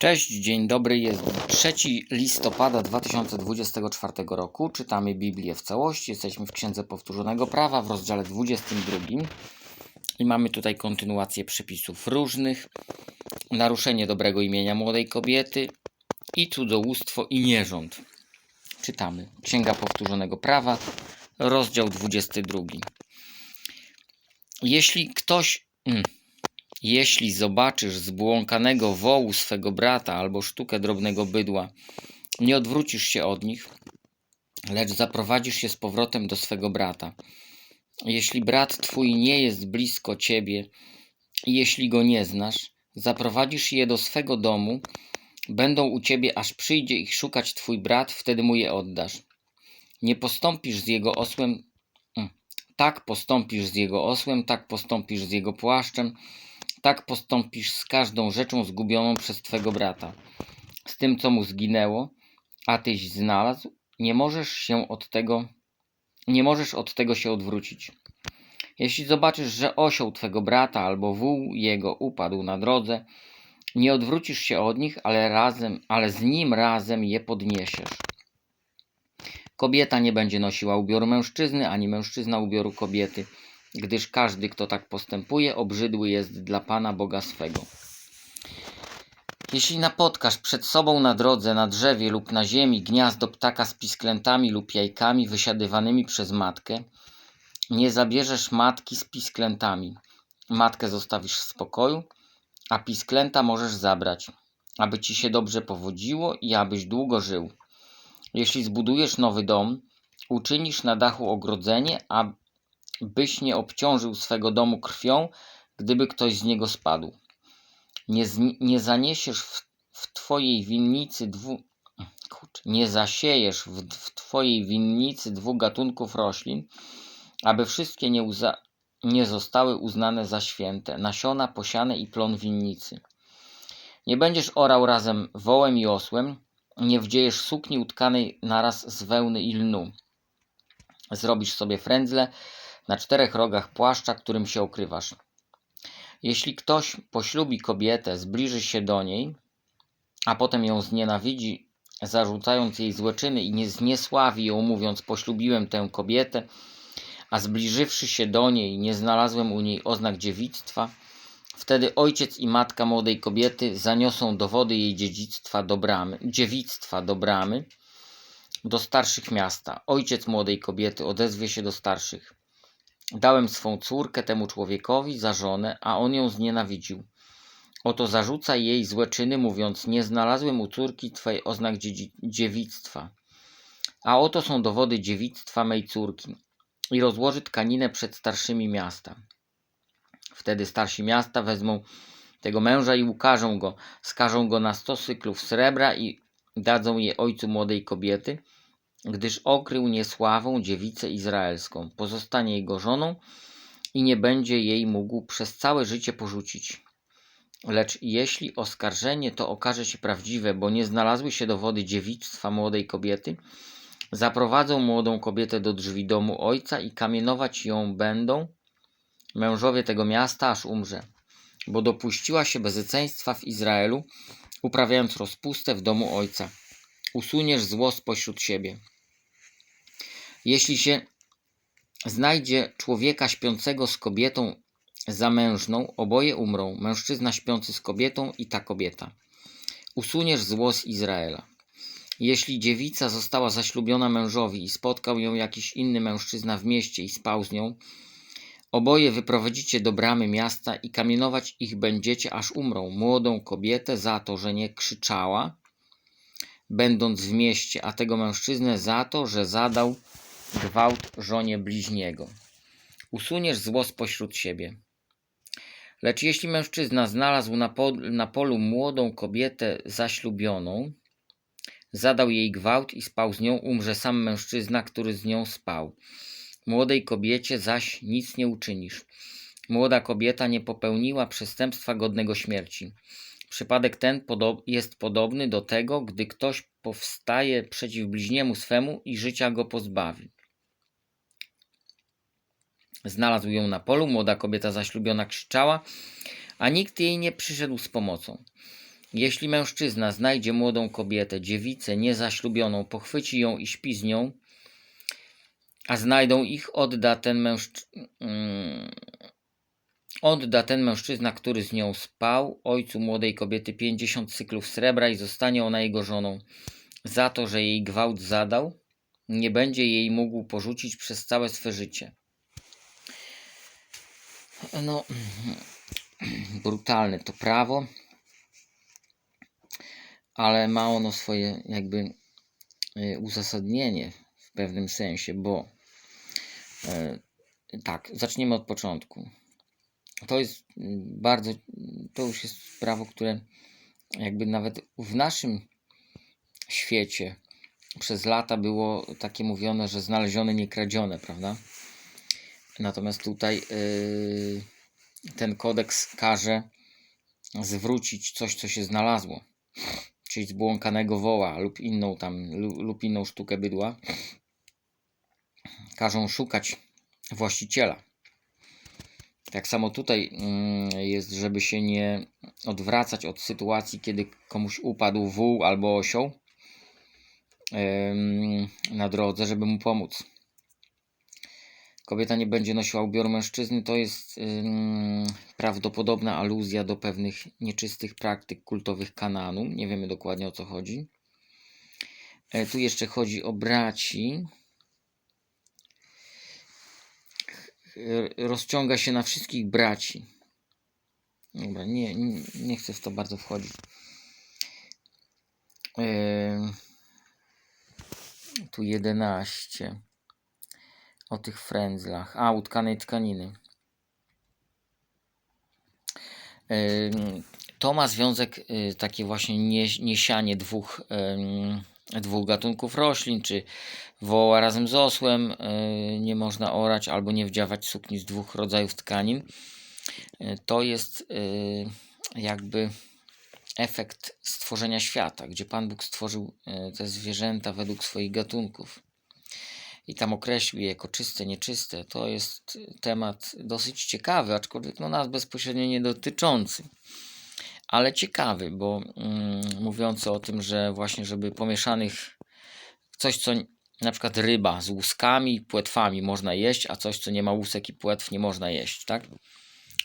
Cześć, dzień dobry. Jest 3 listopada 2024 roku. Czytamy Biblię w całości. Jesteśmy w Księdze Powtórzonego Prawa w rozdziale 22. I mamy tutaj kontynuację przepisów różnych, naruszenie dobrego imienia młodej kobiety i cudzołóstwo i nierząd. Czytamy Księga Powtórzonego Prawa, rozdział 22. Jeśli ktoś. Mm, jeśli zobaczysz zbłąkanego wołu swego brata albo sztukę drobnego bydła, nie odwrócisz się od nich, lecz zaprowadzisz się z powrotem do swego brata. Jeśli brat twój nie jest blisko ciebie i jeśli go nie znasz, zaprowadzisz je do swego domu, będą u ciebie, aż przyjdzie ich szukać twój brat, wtedy mu je oddasz. Nie postąpisz z jego osłem, mm, tak postąpisz z jego osłem, tak postąpisz z jego płaszczem, tak postąpisz z każdą rzeczą zgubioną przez twego brata. Z tym, co mu zginęło, a tyś znalazł, nie możesz się od tego, nie możesz od tego się odwrócić. Jeśli zobaczysz, że osioł twego brata albo wół jego upadł na drodze, nie odwrócisz się od nich, ale razem, ale z nim razem je podniesiesz. Kobieta nie będzie nosiła ubioru mężczyzny, ani mężczyzna ubioru kobiety gdyż każdy, kto tak postępuje, obrzydły jest dla Pana Boga swego. Jeśli napotkasz przed sobą na drodze, na drzewie lub na ziemi gniazdo ptaka z pisklętami lub jajkami wysiadywanymi przez matkę, nie zabierzesz matki z pisklętami. Matkę zostawisz w spokoju, a pisklęta możesz zabrać, aby ci się dobrze powodziło i abyś długo żył. Jeśli zbudujesz nowy dom, uczynisz na dachu ogrodzenie, a byś nie obciążył swego domu krwią, gdyby ktoś z niego spadł. Nie, nie zaniesiesz w, w twojej winnicy dwu, kurcz, nie zasiejesz w, w twojej winnicy dwóch gatunków roślin, aby wszystkie nie, uza, nie zostały uznane za święte, nasiona posiane i plon winnicy. Nie będziesz orał razem wołem i osłem, nie wdziejesz sukni utkanej naraz z wełny i lnu. Zrobisz sobie frędzle na czterech rogach płaszcza, którym się okrywasz. Jeśli ktoś poślubi kobietę, zbliży się do niej, a potem ją znienawidzi, zarzucając jej złe czyny i nie zniesławi ją, mówiąc: Poślubiłem tę kobietę, a zbliżywszy się do niej, nie znalazłem u niej oznak dziewictwa, wtedy ojciec i matka młodej kobiety zaniosą dowody jej dziedzictwa do bramy, dziewictwa do bramy, do starszych miasta. Ojciec młodej kobiety odezwie się do starszych. Dałem swą córkę temu człowiekowi za żonę, a on ją znienawidził. Oto zarzuca jej złe czyny, mówiąc: Nie znalazłem u córki twojej oznak dziewictwa. A oto są dowody dziewictwa mej córki. I rozłoży tkaninę przed starszymi miasta. Wtedy starsi miasta wezmą tego męża i ukażą go, skażą go na sto cyklów srebra i dadzą je ojcu młodej kobiety, gdyż okrył niesławą dziewicę izraelską. Pozostanie jego żoną i nie będzie jej mógł przez całe życie porzucić. Lecz jeśli oskarżenie to okaże się prawdziwe, bo nie znalazły się dowody dziewictwa młodej kobiety, zaprowadzą młodą kobietę do drzwi domu ojca i kamienować ją będą mężowie tego miasta, aż umrze, bo dopuściła się bezeceństwa w Izraelu, uprawiając rozpustę w domu ojca. Usuniesz zło spośród siebie. Jeśli się znajdzie człowieka śpiącego z kobietą zamężną, oboje umrą, mężczyzna śpiący z kobietą i ta kobieta. Usuniesz zło z Izraela. Jeśli dziewica została zaślubiona mężowi i spotkał ją jakiś inny mężczyzna w mieście i spał z nią, oboje wyprowadzicie do bramy miasta i kamienować ich będziecie, aż umrą. Młodą kobietę za to, że nie krzyczała, będąc w mieście, a tego mężczyznę za to, że zadał gwałt żonie bliźniego. Usuniesz zło spośród siebie. Lecz jeśli mężczyzna znalazł na, po, na polu młodą kobietę zaślubioną, zadał jej gwałt i spał z nią, umrze sam mężczyzna, który z nią spał. Młodej kobiecie zaś nic nie uczynisz. Młoda kobieta nie popełniła przestępstwa godnego śmierci. Przypadek ten jest podobny do tego, gdy ktoś powstaje przeciw bliźniemu swemu i życia go pozbawi. Znalazł ją na polu, młoda kobieta zaślubiona krzyczała, a nikt jej nie przyszedł z pomocą. Jeśli mężczyzna znajdzie młodą kobietę, dziewicę niezaślubioną, pochwyci ją i śpi z nią, a znajdą ich, odda ten mężczyzna. Odda ten mężczyzna, który z nią spał, ojcu młodej kobiety 50 cyklów srebra i zostanie ona jego żoną. Za to, że jej gwałt zadał, nie będzie jej mógł porzucić przez całe swe życie. No, brutalne to prawo, ale ma ono swoje jakby y, uzasadnienie w pewnym sensie, bo e, tak, zaczniemy od początku. To jest mm, bardzo, to już jest prawo, które jakby nawet w naszym świecie przez lata było takie mówione, że znalezione, nie kradzione, prawda? Natomiast tutaj yy, ten kodeks każe zwrócić coś, co się znalazło, czyli zbłąkanego woła lub inną tam, lub inną sztukę bydła. Każą szukać właściciela. Tak samo tutaj mm, jest, żeby się nie odwracać od sytuacji, kiedy komuś upadł wół albo osioł na drodze, żeby mu pomóc. Kobieta nie będzie nosiła ubioru mężczyzny, to jest prawdopodobna aluzja do pewnych nieczystych praktyk kultowych Kananu. Nie wiemy dokładnie o co chodzi. E, tu jeszcze chodzi o braci. Rozciąga się na wszystkich braci. Dobra, nie, nie, nie chcę w to bardzo wchodzić. Yy tu 11 o tych frędzlach. A, utkanej tkaniny. To ma związek y, takie właśnie niesianie dwóch, dwóch gatunków roślin, czy woła razem z osłem y, nie można orać albo nie wdziawać sukni z dwóch rodzajów tkanin. Y, to jest jakby efekt stworzenia świata, gdzie Pan Bóg stworzył te zwierzęta według swoich gatunków i tam określił je jako czyste, nieczyste. To jest temat dosyć ciekawy, aczkolwiek no, nas bezpośrednio nie dotyczący. Ale ciekawy, bo mm, mówiący o tym, że właśnie, żeby pomieszanych coś, co na przykład ryba z łuskami, płetwami można jeść, a coś, co nie ma łusek i płetw, nie można jeść, tak?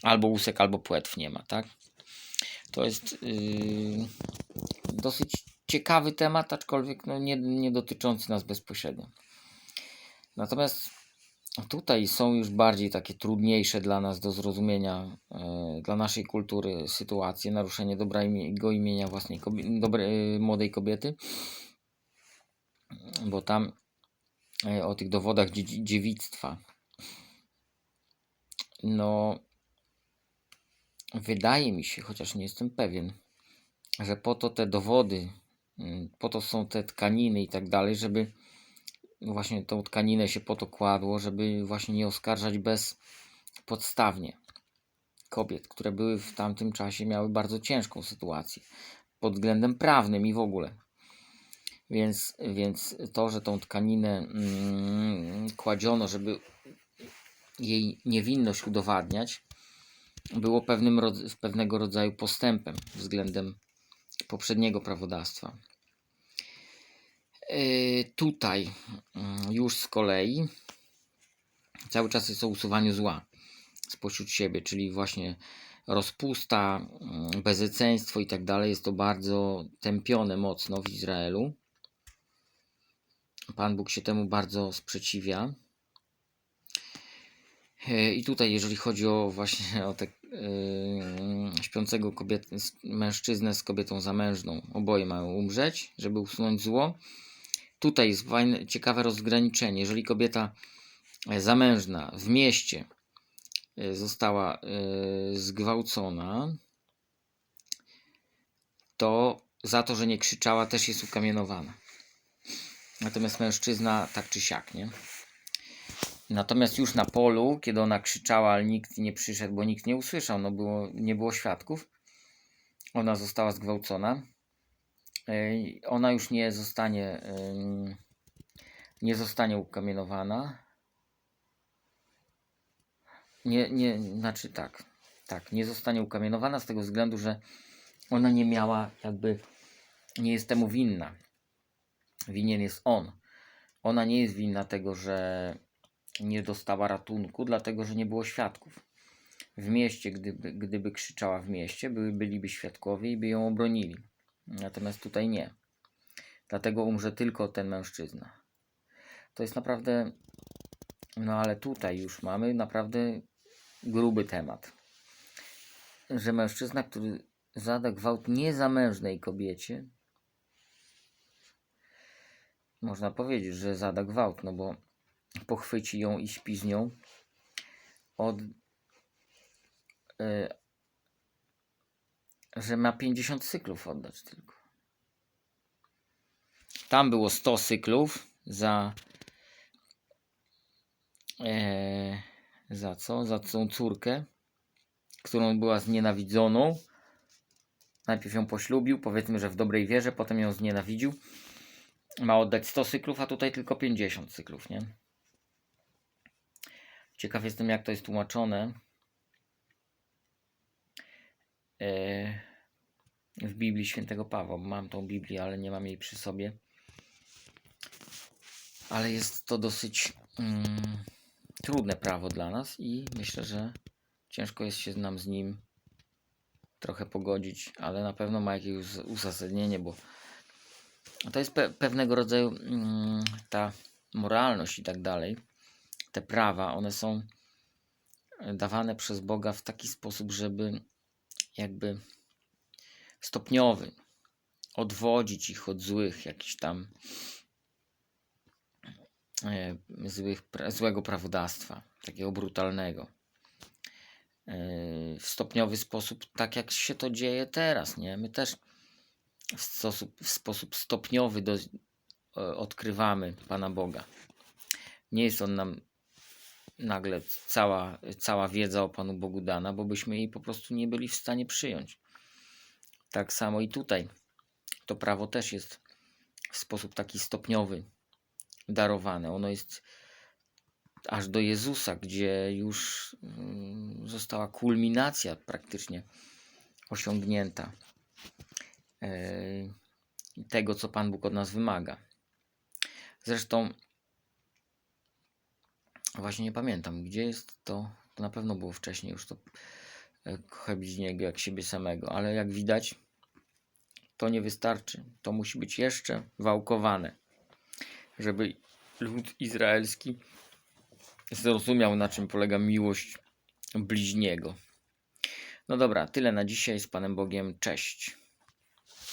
Albo łusek, albo płetw nie ma, tak? To jest yy, dosyć ciekawy temat, aczkolwiek no, nie, nie dotyczący nas bezpośrednio. Natomiast tutaj są już bardziej takie trudniejsze dla nas do zrozumienia, yy, dla naszej kultury sytuacje, naruszenie dobrego imienia własnej dobrej, młodej kobiety, bo tam yy, o tych dowodach dziewictwa. No, Wydaje mi się, chociaż nie jestem pewien, że po to te dowody, mm, po to są te tkaniny i tak dalej, żeby właśnie tą tkaninę się po to kładło, żeby właśnie nie oskarżać bezpodstawnie kobiet, które były w tamtym czasie, miały bardzo ciężką sytuację pod względem prawnym i w ogóle. Więc, więc to, że tą tkaninę mm, kładziono, żeby jej niewinność udowadniać, było pewnym, pewnego rodzaju postępem względem poprzedniego prawodawstwa. Yy, tutaj yy, już z kolei cały czas jest o usuwaniu zła spośród siebie, czyli właśnie rozpusta, yy, bezeceństwo i tak dalej. Jest to bardzo tępione mocno w Izraelu. Pan Bóg się temu bardzo sprzeciwia. E, I tutaj, jeżeli chodzi o właśnie o te yy, śpiącego kobiet, mężczyznę z kobietą zamężną, oboje mają umrzeć, żeby usunąć zło. Tutaj jest fajne, ciekawe rozgraniczenie. Jeżeli kobieta e, zamężna w mieście została yy, zgwałcona, to za to, że nie krzyczała, też jest ukamienowana. Natomiast mężczyzna tak czy siak, nie? Natomiast już na polu, kiedy ona krzyczała, ale nikt nie przyszedł, bo nikt nie usłyszał, no było, nie było świadków, ona została zgwałcona. Ona już nie zostanie, nie zostanie ukamienowana. Nie, nie, znaczy tak, tak, nie zostanie ukamienowana z tego względu, że ona nie miała jakby, nie jest temu winna. Winien jest on. Ona nie jest winna tego, że nie dostała ratunku, dlatego że nie było świadków. W mieście, gdyby, gdyby krzyczała w mieście, były, byliby świadkowie i by ją obronili. Natomiast tutaj nie. Dlatego umrze tylko ten mężczyzna. To jest naprawdę. No ale tutaj już mamy naprawdę gruby temat. Że mężczyzna, który zada gwałt niezamężnej kobiecie, można powiedzieć, że zada gwałt, no bo pochwyci ją i śpi z nią od. e, że ma 50 cyklów oddać tylko. Tam było 100 cyklów za. E, za co? Za tą córkę, którą była znienawidzoną. Najpierw ją poślubił, powiedzmy, że w dobrej wierze, potem ją znienawidził. Ma oddać 100 cyklów, a tutaj tylko 50 cyklów, nie? Ciekaw jestem, jak to jest tłumaczone. E, w Biblii Świętego Pawła. Mam tą Biblię, ale nie mam jej przy sobie. Ale jest to dosyć mm, trudne prawo dla nas i myślę, że ciężko jest się nam z nim trochę pogodzić, ale na pewno ma jakieś uz- uzasadnienie, bo to jest pe- pewnego rodzaju mm, ta moralność i tak dalej. Te prawa, one są dawane przez Boga w taki sposób, żeby jakby stopniowy odwodzić ich od złych jakichś tam e, złych, złego prawodawstwa, takiego brutalnego. E, w stopniowy sposób, tak jak się to dzieje teraz, nie? My też w sposób, w sposób stopniowy do, e, odkrywamy Pana Boga. Nie jest On nam nagle cała, cała wiedza o Panu Bogu dana, bo byśmy jej po prostu nie byli w stanie przyjąć. Tak samo i tutaj. To prawo też jest w sposób taki stopniowy darowane. Ono jest aż do Jezusa, gdzie już mm, została kulminacja praktycznie osiągnięta yy, tego, co Pan Bóg od nas wymaga. Zresztą właśnie nie pamiętam, gdzie jest to. To na pewno było wcześniej już to e, kochaj bliźniego jak siebie samego, ale jak widać, to nie wystarczy. To musi być jeszcze wałkowane, żeby lud izraelski zrozumiał, na czym polega miłość bliźniego. No dobra, tyle na dzisiaj. Z Panem Bogiem. Cześć.